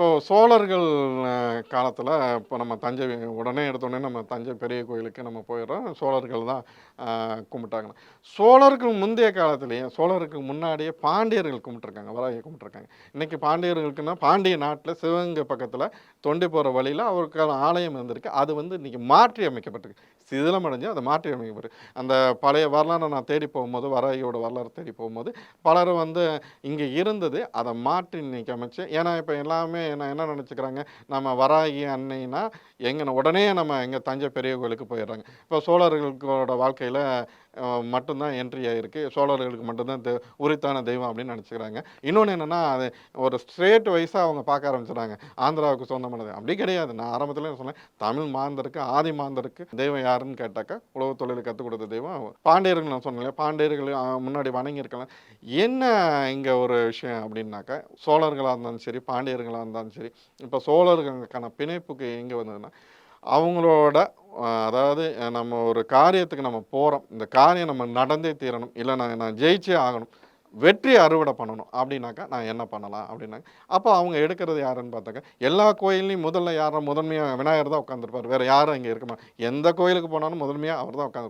இப்போ சோழர்கள் காலத்தில் இப்போ நம்ம தஞ்சை உடனே எடுத்தோடனே நம்ம தஞ்சை பெரிய கோயிலுக்கு நம்ம போயிடுறோம். சோழர்கள் தான் கும்பிட்டாங்க. சோழருக்கு முந்தைய காலத்துலேயே சோழருக்கு முன்னாடியே பாண்டியர்கள் கும்பிட்டுருக்காங்க வராகியை கும்பிட்டுருக்காங்க. இன்றைக்கி பாண்டியர்களுக்குன்னா பாண்டிய நாட்டில் சிவகங்கை பக்கத்தில் தொண்டி போகிற வழியில் அவருக்கான ஆலயம் இருந்திருக்கு. அது வந்து இன்றைக்கி மாற்றி அமைக்கப்பட்டிருக்கு. சிதிலமடைஞ்சு அதை மாற்றி அமைக்கப்பட்டு அந்த பழைய வரலாறை நான் தேடி போகும்போது வராகியோட வரலாறு தேடி போகும்போது பலரும் வந்து இங்கே இருந்தது அதை மாற்றி இன்றைக்கி அமைச்சு ஏன்னா இப்போ எல்லாமே என்ன என்ன நினச்சிக்கிறாங்க? நம்ம வராகி அன்னைனா எங்கே உடனே நம்ம எங்கே தஞ்சை பெரிய கோயிலுக்கு போயிடுறாங்க. இப்போ சோழர்களோட வாழ்க்கையில் மட்டும்தான் என்ட்ரி ஆகிருக்கு சோழர்களுக்கு மட்டும்தான் தெ உரித்தான தெய்வம் அப்படின்னு நினச்சிக்கிறாங்க. இன்னொன்று என்னென்னா அது ஒரு ஸ்டேட் வைஸாக அவங்க பார்க்க ஆரம்பிச்சிடுறாங்க. ஆந்திராவுக்கு சொந்தமானது. அப்படி கிடையாது. நான் ஆரம்பத்தில் சொன்னேன். தமிழ் மாந்தருக்கு ஆதி மாந்தருக்கு தெய்வம் யாருன்னு கேட்டாக்கா உழவு தொழிலை கற்றுக் கொடுத்த தெய்வம் பாண்டியர்கள் நான் சொன்னேன் பாண்டியர்கள் முன்னாடி வணங்கியிருக்கலாம். என்ன இங்கே ஒரு விஷயம் அப்படின்னாக்கா சோழர்களாக இருந்தாலும் சரி பாண்டியர்களாக இருந்தாலும் சரி இப்போ சோழர்களுக்கான பிணைப்புக்கு எங்கே வந்ததுன்னா அவங்களோட அதாவது நம்ம ஒரு காரியத்துக்கு நம்ம போகிறோம் இந்த காரியம் நம்ம நடந்தே தீரணும். இல்லை நான் நான் ஜெயிச்சே ஆகணும். வெற்றி அறுவடை பண்ணணும். அப்படின்னாக்கா நான் என்ன பண்ணலாம்? அப்படின்னாங்க அப்போ அவங்க எடுக்கிறது யாருன்னு பார்த்தாக்கா எல்லா கோயில்லையும் முதல்ல யாரும் முதன்மையாக விநாயகர் தான் உட்காந்துருப்பார் வேறு யாரும் இங்கே இருக்க மாட்டாங்க எந்த கோயிலுக்கு போனாலும் முதன்மையாக அவர் தான் உட்காந்து